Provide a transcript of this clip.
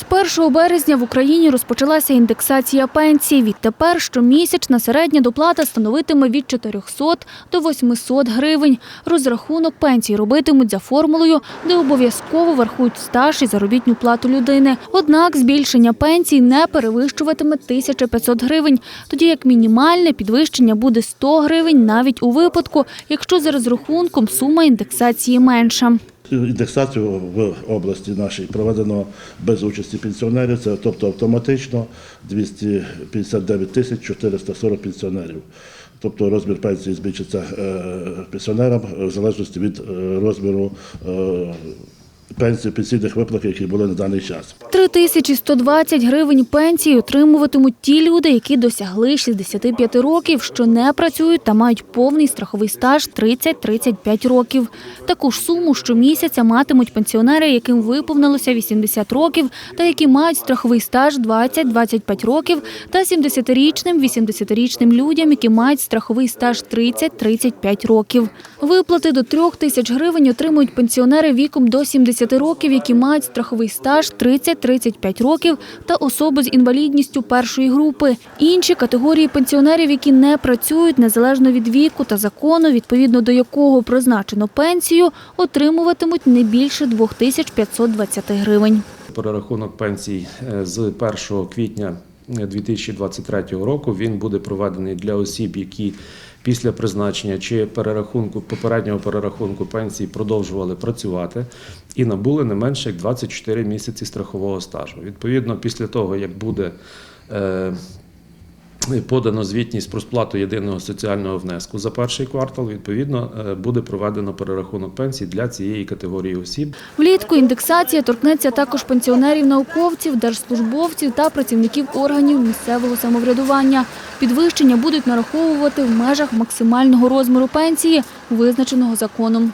З 1 березня в Україні розпочалася індексація пенсій. Відтепер щомісячна середня доплата становитиме від 400 до 800 гривень. Розрахунок пенсій робитимуть за формулою, де обов'язково врахують стаж і заробітну плату людини. Однак збільшення пенсій не перевищуватиме 1500 гривень, тоді як мінімальне підвищення буде 100 гривень навіть у випадку, якщо за розрахунком сума індексації менша. Індексацію в області нашій проведено без участі пенсіонерів, це тобто автоматично 259 тисяч 440 пенсіонерів. Тобто розмір пенсії збільшиться е, пенсіонерам в залежності від е, розміру е, пенсій, пенсійних виплат, які були на даний час. 3120 гривень пенсії отримуватимуть ті люди, які досягли 65 років, що не працюють та мають повний страховий стаж 30-35 років. Таку ж суму щомісяця матимуть пенсіонери, яким виповнилося 80 років та які мають страховий стаж 20-25 років, та 70-річним, 80-річним людям, які мають страховий стаж 30-35 років. Виплати до 3 тисяч гривень отримують пенсіонери віком до 70 років, які мають страховий стаж 30-35 років та особи з інвалідністю першої групи. Інші категорії пенсіонерів, які не працюють незалежно від віку та закону, відповідно до якого призначено пенсію, отримуватимуть не більше 2520 гривень. Перерахунок пенсій е, з 1 квітня 2023 року він буде проведений для осіб, які після призначення чи перерахунку попереднього перерахунку пенсії продовжували працювати і набули не менше як 24 місяці страхового стажу. Відповідно, після того як буде е, подано звітність про сплату єдиного соціального внеску за перший квартал, відповідно е, буде проведено перерахунок пенсій для цієї категорії осіб. Влітку індексація торкнеться також пенсіонерів, науковців, держслужбовців та працівників органів місцевого самоврядування. Підвищення будуть нараховувати в межах максимального розміру пенсії, визначеного законом.